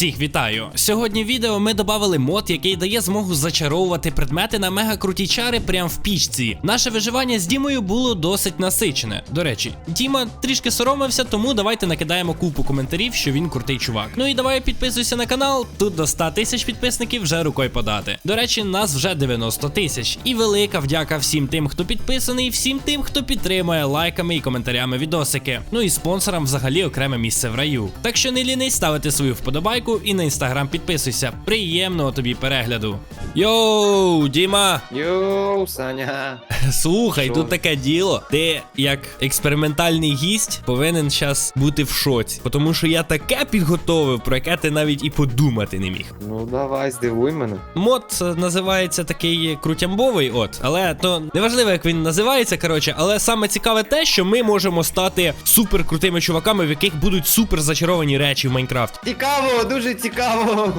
Всіх вітаю! Сьогодні в відео ми додали мод, який дає змогу зачаровувати предмети на мега круті чари прямо в пічці. Наше виживання з Дімою було досить насичене. До речі, Діма трішки соромився, тому давайте накидаємо купу коментарів, що він крутий чувак. Ну і давай підписуйся на канал. Тут до 100 тисяч підписників вже рукою подати. До речі, нас вже 90 тисяч. І велика вдяка всім тим, хто підписаний, всім тим, хто підтримує лайками і коментарями відосики. Ну і спонсорам взагалі окреме місце в раю. Так що не лінись ставити свою вподобайку і на інстаграм підписуйся. Приємного тобі перегляду. Йоу, Діма! Йоу, Саня. Слухай, Що? тут таке діло. Ти, як експериментальний гість, повинен зараз бути в шоці. Тому що я таке підготовив, про яке ти навіть і подумати не міг. Ну давай, здивуй мене. Мод називається такий крутямбовий, от, але то неважливо, як він називається, коротше, але саме цікаве те, що ми можемо стати супер крутими чуваками, в яких будуть супер зачаровані речі в Майнкрафті. Цікаво, дуже цікаво.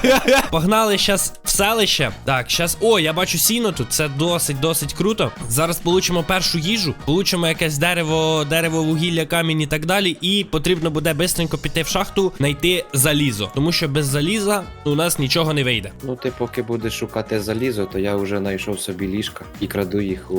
Погнали щас в селище. Так, щас. О, я бачу сіно тут. Це досить, досить круто. Зараз получимо першу їжу, получимо якесь дерево, дерево, вугілля, камінь і так далі. І потрібно буде бистренько піти в шахту, знайти залізо. Тому що без заліза у нас нічого не вийде. Ну ти поки будеш шукати залізо, то я вже знайшов собі ліжка і краду їх у,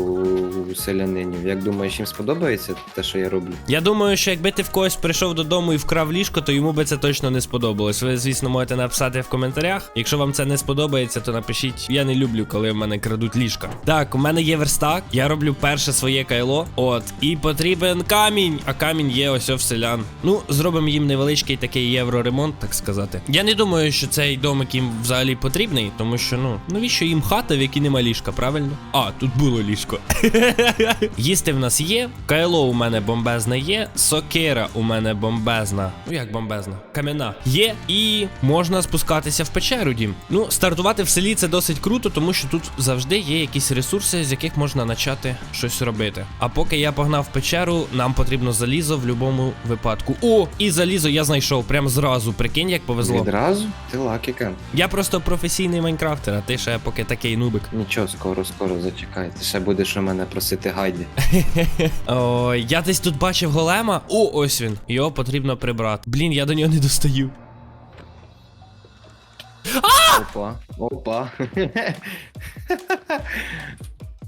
у селянинів. Як думаєш, їм сподобається те, що я роблю? Я думаю, що якби ти в когось прийшов додому і вкрав ліжко, то йому би це точно не сподобалось. Ви, звісно, можете написати в коментарях. Якщо вам це не сподобається, то напишіть. Я не люблю, коли в мене крадуть ліжка. Так, у мене є верстак. Я роблю перше своє кайло. От, і потрібен камінь. А камінь є ось в селян. Ну, зробимо їм невеличкий такий євроремонт, так сказати. Я не думаю, що цей домик їм взагалі потрібний, тому що ну навіщо їм хата, в якій нема ліжка, правильно? А, тут було ліжко. Їсти в нас є. Кайло у мене бомбезне є. Сокира у мене бомбезна. Ну як бомбезна? Кам'яна є. І можна спускатися в печеру, дім. Ну, стартувати в селі це досить круто, тому що тут завжди є якісь ресурси, з яких можна почати щось робити. А поки я погнав в печеру, нам потрібно залізо в будь-якому випадку. О, і залізо я знайшов прям зразу. Прикинь, як повезло. Відразу? Ти лакіка. Я просто професійний майнкрафтер, а ти ще поки такий нубик. Нічого, скоро, скоро зачекай. Ти ще будеш у мене просити гайді. Ой, я десь тут бачив голема. О, ось він. Його потрібно прибрати. Блін, я до нього не достаю. Опа, опа.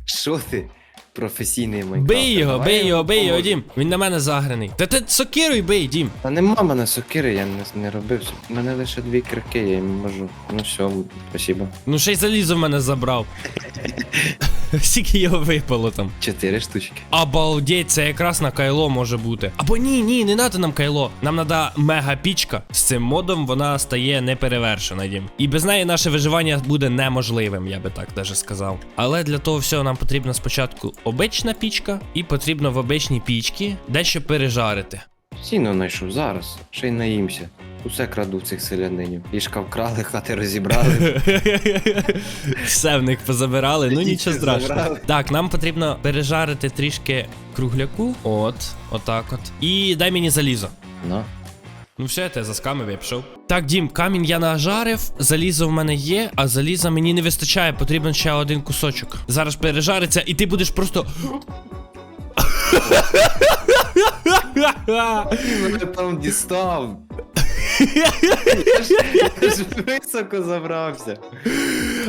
Що ти? Професійний майнкрафтер. Бий його, Давай бий його, бий його. Дім. Він на мене заграний. Та ти сокирою бий, Дім. Та нема мене сокири, я не, не робив. У мене лише дві кирки, я їм можу. Ну все, спасибо. Ну ще й залізо в мене забрав. Скільки його випало там. Чотири штучки. Обалдеть, це якраз на кайло може бути. Або ні, ні, не треба нам кайло. Нам треба мега пічка. З цим модом вона стає неперевершена, Дім. І без неї наше виживання буде неможливим, я би так даже сказав. Але для того всього нам потрібна спочатку обична пічка, і потрібно в обичній пічці дещо пережарити. Сіно знайшов зараз, ще й наїмся. Усе краду в цих селянинів. Ліжка вкрали, хати розібрали. Все в них позабирали, ну нічого страшного. Так, нам потрібно пережарити трішки кругляку. От, отак от. І дай мені залізо. На. Ну все, я тебе заскамив, я пішов. Так, Дім, камінь я нажарив, залізо в мене є, а заліза мені не вистачає, потрібен ще один кусочок. Зараз пережариться, і ти будеш просто. Мене там дістав. Я ж високо забрався.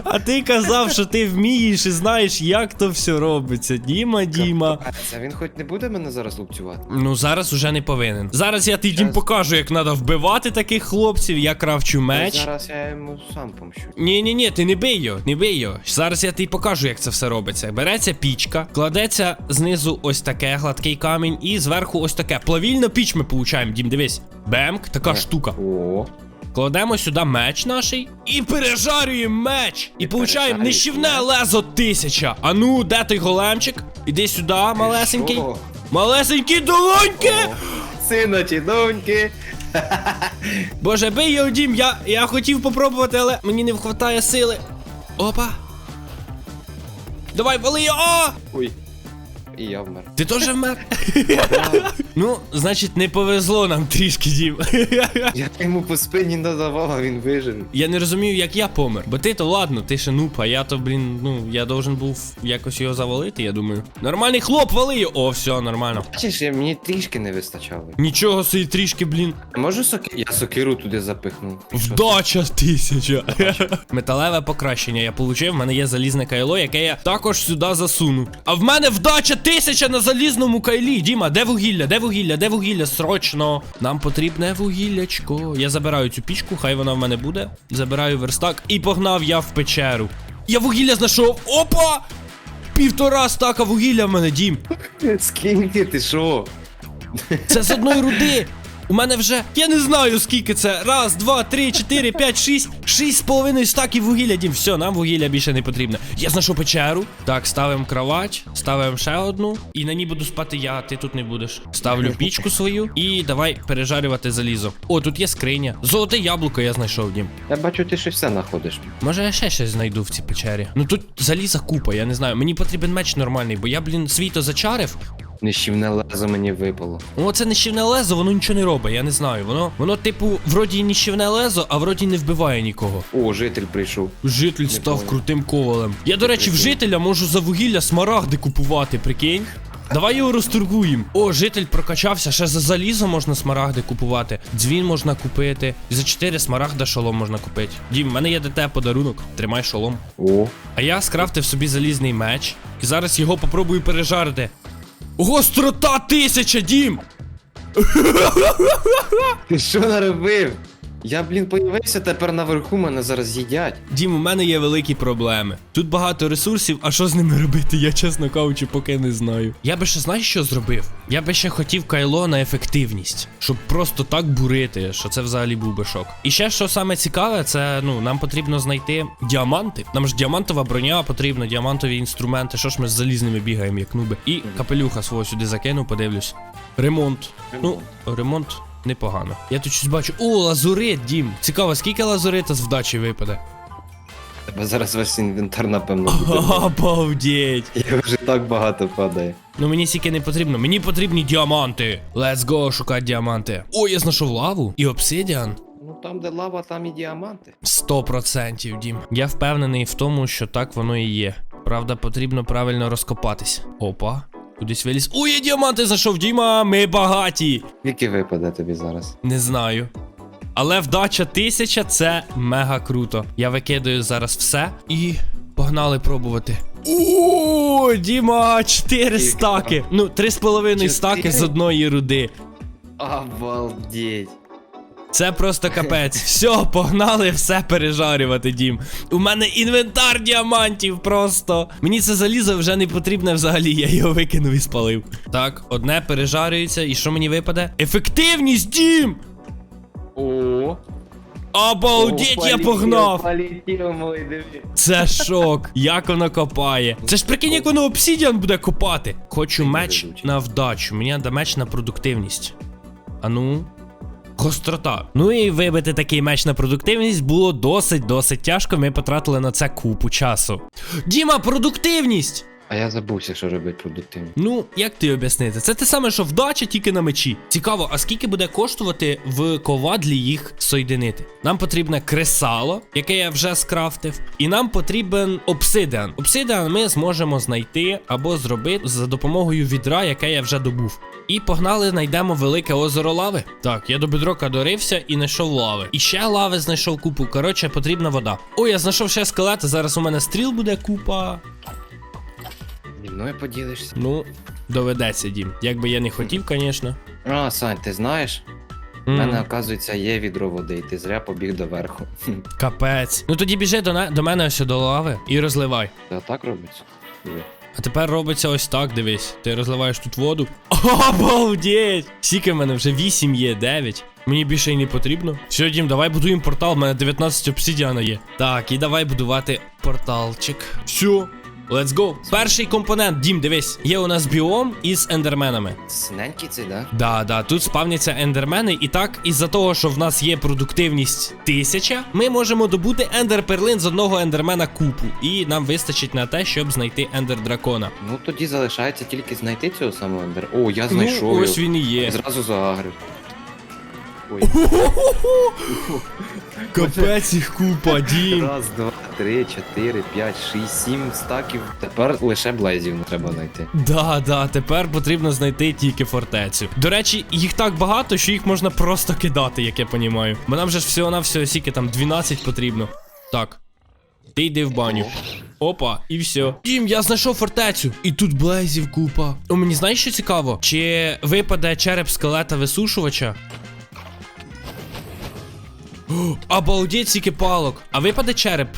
А ти казав, що ти вмієш і знаєш, як то все робиться. Діма, Діма. Це він хоч не буде мене зараз лупцювати? Ну зараз уже не повинен. Зараз я тобі Щас. покажу, як треба вбивати таких хлопців. Я кравчу меч. Зараз я йому сам помщу. Ні, ні, ні, ти не бий його, не бий його. Зараз я тобі покажу, як це все робиться. Береться пічка, кладеться знизу ось таке гладкий камінь, і зверху ось таке. Плавільну піч ми получаємо, дім, дивись. Бемк, така Е. штука. О, Кладемо сюди меч наший і пережарюємо меч. І, получаємо нищівне лезо тисяча. А ну, де той големчик? Іди сюди, малесенький. що? Малесенький долоньки! Чи доньки. Боже, бий його, дім, я, я хотів попробувати, але мені не вистачає сили. Опа. Давай, вали його! Ой. І я вмер. Ти теж вмер? Ну, значить, не повезло нам трішки, Дім. Я йому по спині надавав, а він вижив. Я не розумію, як я помер. Бо ти то ладно, ти ще нуп, а я то, блін, ну, я должен був якось його завалити, я думаю. Нормальний хлоп, вали його. О, все, нормально. Бачиш, я- мені трішки не вистачало. Нічого собі трішки, блін. Можу соки... Я сокиру туди запихнув. Що? Вдача тисяча. Металеве покращення я получив. В мене є залізне кайло, яке я також сюди засуну. А в мене вдача тисяча на залізному кайлі. Діма, де вугілля? Де вугілля? Де вугілля? Срочно. Нам потрібне вугіллячко. Я забираю цю пічку, хай вона в мене буде. Забираю верстак і погнав я в печеру. Я вугілля знайшов. Опа! Півтора стака вугілля в мене, дім. Скільки ти що? Це з одної руди. У мене вже. Я не знаю скільки це. Раз, два, три, чотири, п'ять, шість. Шість з половиною стаків вугілля, дім. Все, нам вугілля більше не потрібно. Я знайшов печеру. Так, ставимо кровать, ставимо ще одну. І на ній буду спати я, ти тут не будеш. Ставлю пічку свою і давай пережарювати залізо. О, тут є скриня. Золоте яблуко я знайшов, дім. Я бачу, ти ще все знаходиш. Може я ще щось знайду в цій печері. Ну тут заліза купа, я не знаю. Мені потрібен меч нормальний, бо я, блін, світо зачарив. Нищівне лезо мені випало. О, це нищівне лезо, воно нічого не робить, я не знаю. Воно, воно, типу, вроді нищівне лезо, а вроді не вбиває нікого. О, житель прийшов. Житель став понял. крутим ковалем. Я, до речі, в жителя можу за вугілля смарагди купувати, прикинь. Давай його розторгуємо. О, житель прокачався, ще за залізо можна смарагди купувати. Дзвін можна купити. І за 4 смарагда шолом можна купити. Дім, в мене є тебе подарунок. Тримай шолом. О, А я скрафтив собі залізний меч. І зараз його попробую пережарити. Гострота тисяча, дім! ти що наробив? Я, блін, появився тепер наверху, мене зараз їдять. Дім, у мене є великі проблеми. Тут багато ресурсів, а що з ними робити, я чесно кажучи, поки не знаю. Я би ще знаєш, що зробив? Я би ще хотів кайло на ефективність, щоб просто так бурити, що це взагалі був би шок. І ще що саме цікаве, це ну нам потрібно знайти діаманти. Нам ж діамантова броня потрібна, діамантові інструменти. Що ж ми з залізними бігаємо, як нуби. І капелюха свого сюди закину, подивлюсь. Ремонт. Ну, ремонт. Непогано. Я тут щось бачу. О, лазурит, дім. Цікаво, скільки лазурита з вдачі випаде? Тебе зараз весь інвентар, напевно, буде. Обалдеть. Я вже так багато падає. Ну мені стільки не потрібно. Мені потрібні діаманти. Let's go шукати діаманти. О, я знайшов лаву і обсидіан. Ну там, де лава, там і діаманти. 100% дім. Я впевнений в тому, що так воно і є. Правда, потрібно правильно розкопатись. Опа. Кудись виліз. Ой, я діаманти зайшов, Діма, ми багаті. Скільки випаде тобі зараз? Не знаю. Але вдача тисяча це мега круто. Я викидаю зараз все і погнали пробувати. О, Діма, 4 стаки. Ну, 3,5 стаки з одної руди. Обалдеть. Це просто капець. Все, погнали все пережарювати, дім. У мене інвентар діамантів просто. Мені це залізо вже не потрібне взагалі, я його викинув і спалив. Так, одне пережарюється, і що мені випаде? Ефективність, дім! О, Обалдеть, я погнав! Полетів, мой, диви. Це шок. Як воно копає. Це ж прикинь, як воно обсідіан буде копати. Хочу меч на вдачу. Мені треба меч на продуктивність. А Гострота. Ну і вибити такий меч на продуктивність було досить досить тяжко. Ми потратили на це купу часу. Діма, продуктивність! А я забувся, що робити продуктивно. Ну, як ти об'яснити? Це те саме, що вдача тільки на мечі. Цікаво, а скільки буде коштувати в ковадлі їх соєдинити? Нам потрібне кресало, яке я вже скрафтив, і нам потрібен обсидіан. Обсидіан ми зможемо знайти або зробити за допомогою відра, яке я вже добув. І погнали, знайдемо велике озеро лави. Так, я до бедрока дорився і знайшов лави. І ще лави знайшов купу. Коротше, потрібна вода. Ой, я знайшов ще скелети. Зараз у мене стріл буде купа. Зі мною поділишся. Ну, доведеться, дім. Як би я не хотів, звісно. А, Сань, ти знаєш? У М, мене, оказується, є відро води, і ти зря побіг до верху. Капець. Ну тоді біжи до, на- до мене ось до лави і розливай. Це так робиться? А тепер робиться ось так, дивись. Ти розливаєш тут воду. Обалдеть! Скільки в мене вже 8 є, 9. Мені більше й не потрібно. Все, Дім, давай будуємо портал, в мене 19 обсидіана є. Так, і давай будувати порталчик. Все. Let's go. Перший компонент, дім, дивись, є у нас біом із ендерменами. Синенький цей, да? Да, да, тут спавняться ендермени, і так, із-за того, що в нас є продуктивність 1000, ми можемо добути ендер-перлин з одного ендермена купу. І нам вистачить на те, щоб знайти ендер дракона. Ну тоді залишається тільки знайти цього самого ендер. О, я знайшов. Ну, ось він і є. Зразу заагрив. Ой. Капець їх купа, дім. Раз, два, три, чотири, п'ять, шість, сім стаків. Тепер лише блейзів треба знайти. Да, да, тепер потрібно знайти тільки фортецю. До речі, їх так багато, що їх можна просто кидати, як я понімаю. Бо нам же ж всього на всього сіки там 12 потрібно. Так. Ти йди в баню. Опа, і все. Дім, я знайшов фортецю. І тут блейзів купа. О, мені знаєш, що цікаво? Чи випаде череп скелета висушувача? Обалдеть скільки палок. А випаде череп.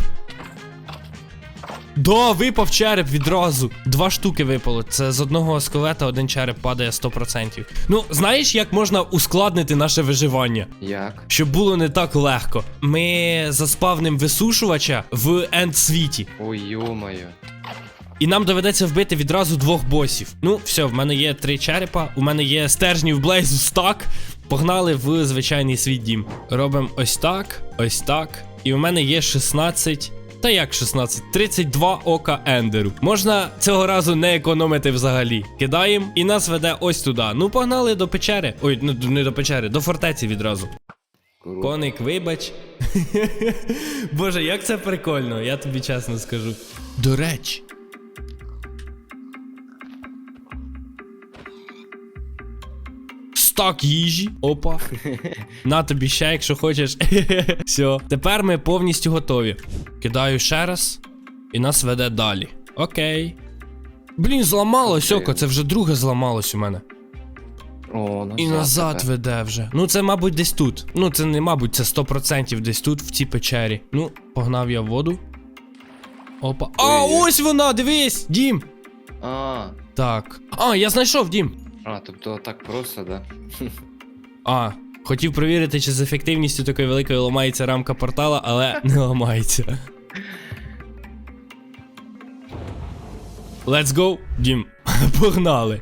Да, випав череп відразу. Два штуки випало. Це з одного скелета один череп падає 100%. Ну, знаєш, як можна ускладнити наше виживання? Як? Щоб було не так легко. Ми заспавним висушувача в енд-світі. Ой, йомаю. І нам доведеться вбити відразу двох босів. Ну, все, в мене є три черепа, у мене є стержні в блейзу стак. Погнали в звичайний свій дім. Робимо ось так, ось так. І у мене є 16. Та як 16? 32 ока ендеру. Можна цього разу не економити взагалі. Кидаємо і нас веде ось туди. Ну, погнали до печери. Ой, ну не до печери, до фортеці відразу. Круто. Коник, вибач. Боже, як це прикольно, я тобі чесно скажу. До речі. Стак їжі. Опа. На тобі ще, якщо хочеш. Все. Тепер ми повністю готові. Кидаю ще раз. І нас веде далі. Окей. Блін, зламалось око, це вже друге зламалось у мене. О, назад І назад тепер. веде вже. Ну, це, мабуть, десь тут. Ну, це не мабуть, це 100% десь тут, в цій печері. Ну, погнав я в воду. Опа. А, ось вона, дивись! Дім! А, Так. А, я знайшов дім. А, тобто так просто, да? А, хотів перевірити, чи з ефективністю такої великої ламається рамка портала, але не ламається. Let's go, Дім. Погнали.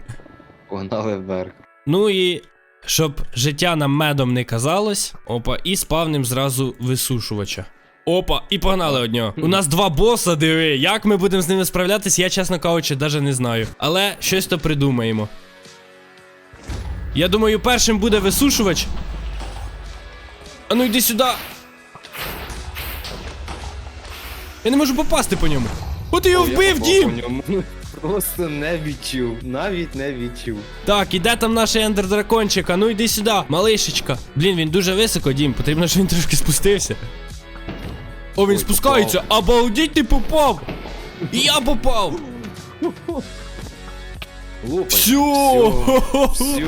Погнали вверх. Ну і щоб життя нам медом не казалось, опа, і спавним зразу висушувача. Опа, і погнали од нього. У нас два боса, диви. Як ми будемо з ними справлятись, я, чесно кажучи, навіть не знаю. Але щось то придумаємо. Я думаю, першим буде висушувач. А ну йди сюди. Я не можу попасти по ньому. От його вбив, дім! ньому. Просто не відчув. Навіть не відчув. Так, іде там наш ендер дракончик, а ну йди сюди, малишечка. Блін, він дуже високо, дім, потрібно, щоб він трошки спустився. О, він Ой, спускається. Обалдіть, ти попав! І я попав! Лупай. Все! Все.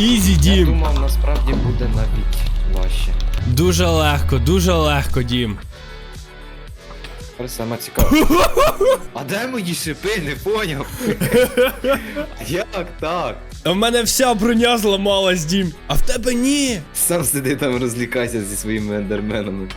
Ізі, Я дім. думав, насправді буде навіть важче. Дуже легко, дуже легко, дім. Тепер саме цікаве. А де мої шипи? Не поняв. Як так? А в мене вся броня зламалась, дім. А в тебе ні. Сам сиди там розлікайся зі своїми ендерменами.